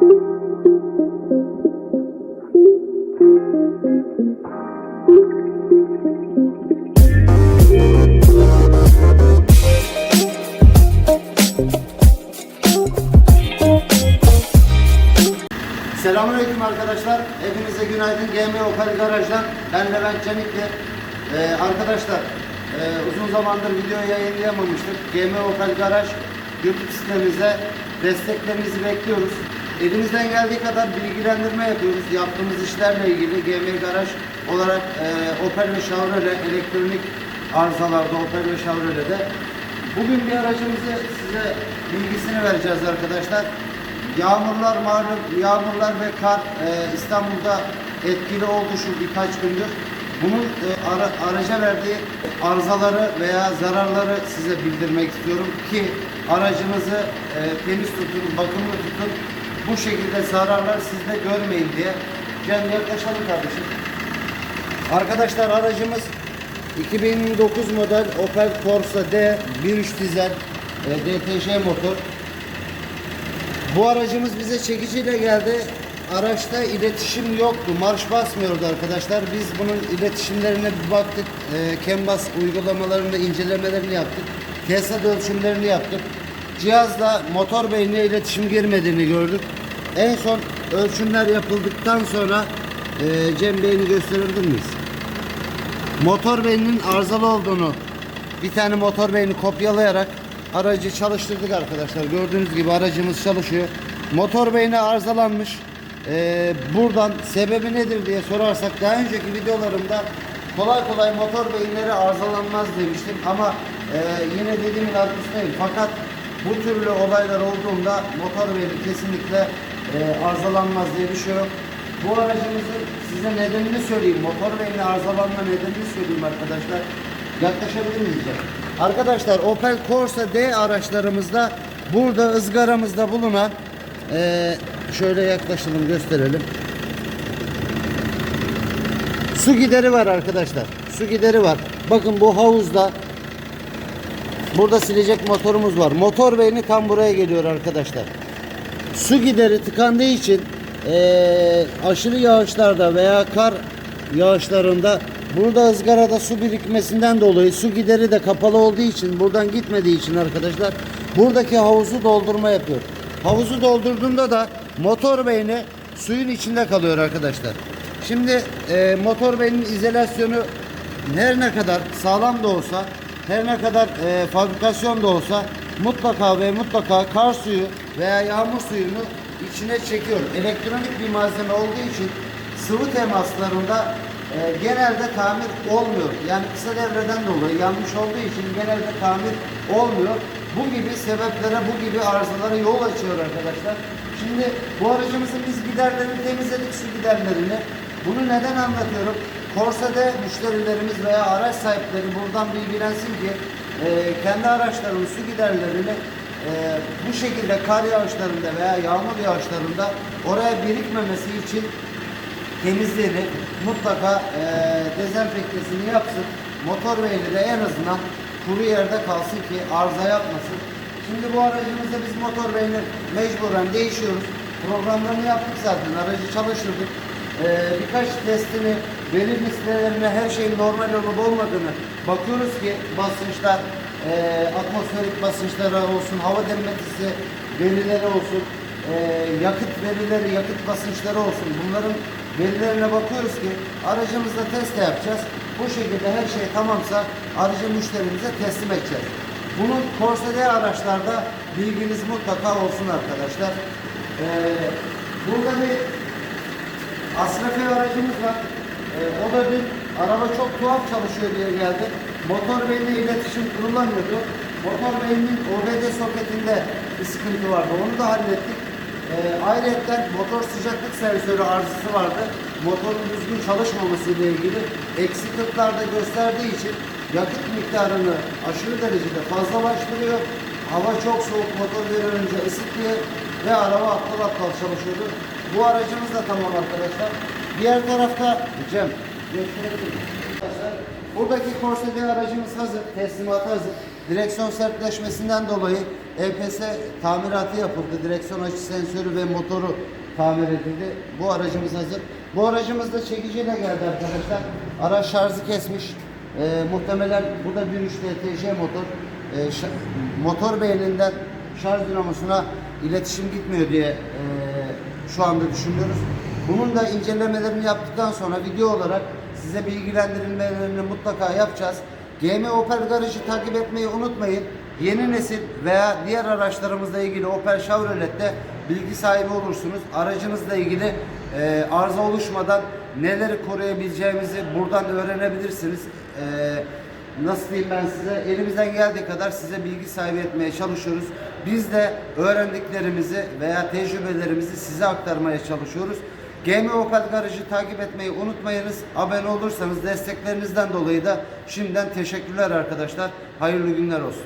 Selamünaleyküm arkadaşlar. Hepinize günaydın. GM Opel Garaj'dan ben Levent Canikli. Ee, arkadaşlar e, uzun zamandır video yayınlayamamıştık. GM Opel Garaj YouTube sitemize desteklerinizi bekliyoruz. Elimizden geldiği kadar bilgilendirme yapıyoruz. Yaptığımız işlerle ilgili GM Garaj olarak e, Opel ve Chevrolet elektronik arızalarda Opel ve Chevrolet'de Bugün bir aracımızı size bilgisini vereceğiz arkadaşlar. Yağmurlar malum, yağmurlar ve kar e, İstanbul'da etkili oldu şu birkaç gündür. Bunun e, ara- araca verdiği arızaları veya zararları size bildirmek istiyorum ki aracınızı e, temiz tutun, bakımlı tutun. Bu şekilde zararlar sizde görmeyin diye. Cem yaklaşalım kardeşim. Arkadaşlar aracımız 2009 model Opel Corsa D 1.3 dizel e, DTJ motor. Bu aracımız bize çekiciyle geldi. Araçta iletişim yoktu. Marş basmıyordu arkadaşlar. Biz bunun iletişimlerine bir baktık. E, Canvas uygulamalarını, incelemelerini yaptık. Tesla ölçümlerini yaptık. Cihazla motor beynine iletişim girmediğini gördük. En son ölçümler yapıldıktan sonra e, Cem Bey'ini gösterebilir miyiz? motor beyninin arızalı olduğunu bir tane motor beyni kopyalayarak aracı çalıştırdık arkadaşlar. Gördüğünüz gibi aracımız çalışıyor. Motor beyni arızalanmış. Ee, buradan sebebi nedir diye sorarsak daha önceki videolarımda kolay kolay motor beyinleri arızalanmaz demiştim ama e, yine dediğimin arkasındayım. Fakat bu türlü olaylar olduğunda motor beyni kesinlikle e, arızalanmaz diye bir şey yok. Bu aracımızın size nedenini söyleyeyim. Motor beyni arızalanma nedenini söyleyeyim arkadaşlar. Yaklaşabilir miyiz? Arkadaşlar Opel Corsa D araçlarımızda burada ızgaramızda bulunan eee, şöyle yaklaşalım gösterelim. Su gideri var arkadaşlar. Su gideri var. Bakın bu havuzda burada silecek motorumuz var. Motor beyni tam buraya geliyor arkadaşlar su gideri tıkandığı için eee, aşırı yağışlarda veya kar yağışlarında burada ızgarada su birikmesinden dolayı su gideri de kapalı olduğu için buradan gitmediği için arkadaşlar buradaki havuzu doldurma yapıyor. Havuzu doldurduğunda da motor beyni suyun içinde kalıyor arkadaşlar. Şimdi eee, motor beyninin izolasyonu her ne kadar sağlam da olsa, her ne kadar e, fabrikasyon da olsa mutlaka ve mutlaka kar suyu veya yağmur suyunu içine çekiyor. Elektronik bir malzeme olduğu için sıvı temaslarında e, genelde tamir olmuyor. Yani kısa devreden dolayı yanmış olduğu için genelde tamir olmuyor. Bu gibi sebeplere, bu gibi arızalara yol açıyor arkadaşlar. Şimdi bu aracımızın biz giderlerini temizledik, su giderlerini. Bunu neden anlatıyorum? Corsa'da müşterilerimiz veya araç sahipleri buradan bilgilensin ki e, kendi araçlarının su giderlerini e, bu şekilde kar yağışlarında veya yağmur yağışlarında oraya birikmemesi için temizliğini mutlaka e, dezenfektesini yapsın. Motor beyni de en azından kuru yerde kalsın ki arıza yapmasın. Şimdi bu aracımızda biz motor beyni mecburen değişiyoruz. Programlarını yaptık zaten. Aracı çalıştırdık. E, birkaç testini, veri listelerine her şeyin normal olup olmadığını bakıyoruz ki basınçlar, e, atmosferik basınçları olsun, hava derinlemesi verileri olsun, e, yakıt verileri, yakıt basınçları olsun. Bunların verilerine bakıyoruz ki aracımızda test de yapacağız. Bu şekilde her şey tamamsa aracı müşterimize teslim edeceğiz. Bunun Corsa D araçlarda bilginiz mutlaka olsun arkadaşlar. E, burada bir Asrafi aracımız var. Ee, o da dün araba çok tuhaf çalışıyor diye geldi. Motor beyniyle iletişim kurulamıyordu. Motor beyninin OBD soketinde bir sıkıntı vardı. Onu da hallettik. Ee, ayrıca motor sıcaklık sensörü arızası vardı. Motorun düzgün çalışmaması ile ilgili eksi 40'larda gösterdiği için yakıt miktarını aşırı derecede fazlalaştırıyor. Hava çok soğuk motor önce ısıtıyor ve araba aptal aptal çalışıyordu. Bu aracımız da tamam arkadaşlar. Diğer tarafta Cem gösterebilir? Arkadaşlar, Buradaki D aracımız hazır, teslimata hazır. Direksiyon sertleşmesinden dolayı EPS tamiratı yapıldı. Direksiyon açı sensörü ve motoru tamir edildi. Bu aracımız hazır. Bu aracımız da çekiciyle geldi arkadaşlar. Araç şarjı kesmiş. Ee, muhtemelen bu da 1.3 DTC motor. Şa- motor beyninden şarj dinamosuna iletişim gitmiyor diye ee, şu anda düşünüyoruz. Bunun da incelemelerini yaptıktan sonra video olarak size bilgilendirilmelerini mutlaka yapacağız. GM Opel Garajı takip etmeyi unutmayın. Yeni nesil veya diğer araçlarımızla ilgili Opel Chevrolet'te bilgi sahibi olursunuz. Aracınızla ilgili e, arıza oluşmadan neleri koruyabileceğimizi buradan öğrenebilirsiniz. E, nasıl diyeyim ben size elimizden geldiği kadar size bilgi sahibi etmeye çalışıyoruz. Biz de öğrendiklerimizi veya tecrübelerimizi size aktarmaya çalışıyoruz. GM Opel Garajı takip etmeyi unutmayınız. Abone olursanız desteklerinizden dolayı da şimdiden teşekkürler arkadaşlar. Hayırlı günler olsun.